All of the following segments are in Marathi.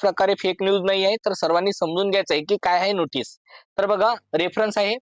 प्रकारे फेक न्यूज नाही आहे तर सर्वांनी समजून घ्यायचं आहे की काय आहे नोटीस तर बघा रेफरन्स आहे.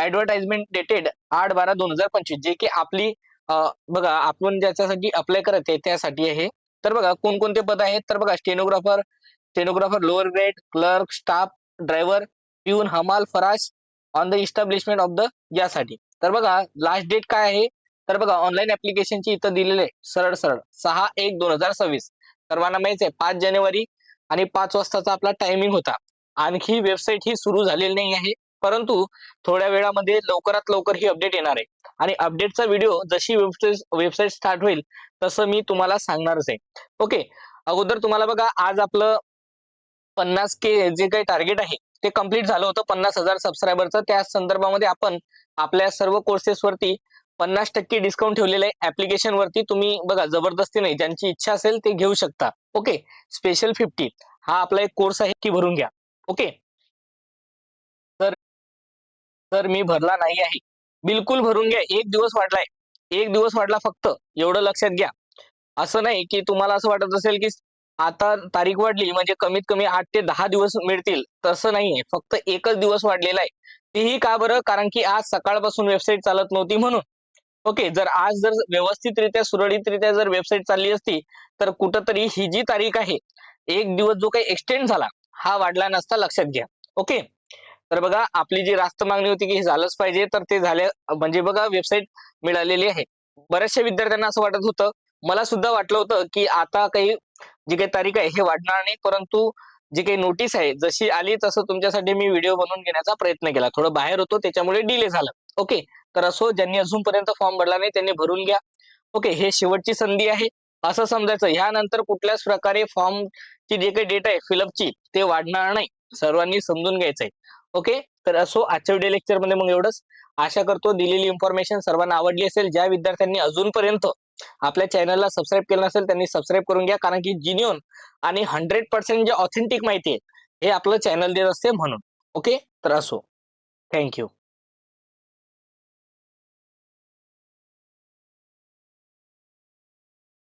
ऍडव्हर्टाइजमेंट डेटेड आठ बारा दोन हजार पंचवीस जे की आपली बघा आपण ज्याच्यासाठी अप्लाय करत आहे त्यासाठी आहे. तर बघा कोणकोणते पद आहेत? तर बघा stenographer stenographer lower grade clerk staff driver peon हमाल फराश on the establishment of the यासाठी. तर बघा लास्ट डेट काय आहे? तर बघा ऑनलाईन ऍप्लिकेशनची इथं दिलेलं आहे. सरळ सरळ. सहा एक दोन हजार सव्वीस. सर्वांना माहिती आहे पाच जानेवारी आणि पाच वाजताचा आपला टायमिंग होता. आणखी वेबसाईट ही सुरू झालेली नाही आहे. परंतु थोड्या वेळामध्ये लवकरात लवकर ही अपडेट येणार आहे. आणि अपडेटचा व्हिडिओ जशी वेबसाईट वेबसाईट स्टार्ट होईल तसं मी तुम्हाला सांगणारच आहे. ओके अगोदर तुम्हाला बघा आज आपलं पन्नास के जे काही टार्गेट आहे ते कंप्लीट झालं होतं पन्नास हजार सबस्क्रायबरचं त्या संदर्भामध्ये आपण आपल्या सर्व कोर्सेस वरती पन्नास टक्के डिस्काउंट ठेवलेलं आहे ऍप्लिकेशन वरती. तुम्ही बघा जबरदस्ती नाही. ज्यांची इच्छा असेल ते घेऊ शकता. ओके स्पेशल फिफ्टी हा आपला एक कोर्स आहे की भरून घ्या. ओके तर तर मी भरला नाही आहे. बिलकुल भरून घ्या. एक दिवस वाढलाय. एक दिवस वाढला फक्त. एवढं लक्षात घ्या. असं नाही की तुम्हाला असं वाटत असेल की आता तारीख वाढली म्हणजे कमीत कमी आठ ते दहा दिवस मिळतील. तसं नाहीये. फक्त एकच दिवस वाढलेला आहे. तेही का बरं? कारण की आज सकाळपासून वेबसाईट चालत नव्हती म्हणून. ओके जर आज जर व्यवस्थितरित्या सुरळीतरित्या जर वेबसाईट चालली असती तर कुठंतरी ही जी तारीख आहे एक दिवस जो काही एक्सटेंड झाला हा वाढला नसता लक्षात घ्या. ओके? तर बघा आपली जी रास्त मागणी होती की हे झालंच पाहिजे तर ते झाले म्हणजे बघा वेबसाईट मिळालेली आहे. बऱ्याचशा विद्यार्थ्यांना असं वाटत होतं मला सुद्धा वाटलं होतं की आता काही जी काही तारीख आहे हे वाढणार नाही परंतु जी काही नोटीस आहे जशी आली तसं तुमच्यासाठी मी व्हिडिओ बनवून घेण्याचा प्रयत्न केला. थोडं बाहेर होतो त्याच्यामुळे डिले झालं. ओके तर असो ज्यांनी अजूनपर्यंत फॉर्म भरला नाही त्यांनी भरून घ्या. ओके हे शेवटची संधी आहे. असं समजायचं ह्यानंतर कुठल्याच प्रकारे फॉर्मची जे काही डेट आहे फिलअपची ते वाढणार नाही. सर्वांनी समजून घ्यायचंय. ओके तर असो आजच्या व्हिडिओ लेक्चरमध्ये मग एवढंच. आशा करतो दिलेली इन्फॉर्मेशन सर्वांना आवडली असेल. ज्या विद्यार्थ्यांनी अजूनपर्यंत आपल्या चॅनलला सबस्क्राईब केलं नसेल त्यांनी सबस्क्राईब करून घ्या. कारण की जिन्युअन आणि हंड्रेड पर्सेंट जे ऑथेंटिक माहिती आहे हे आपलं चॅनल देत असते म्हणून. ओके तर असो. थँक्यू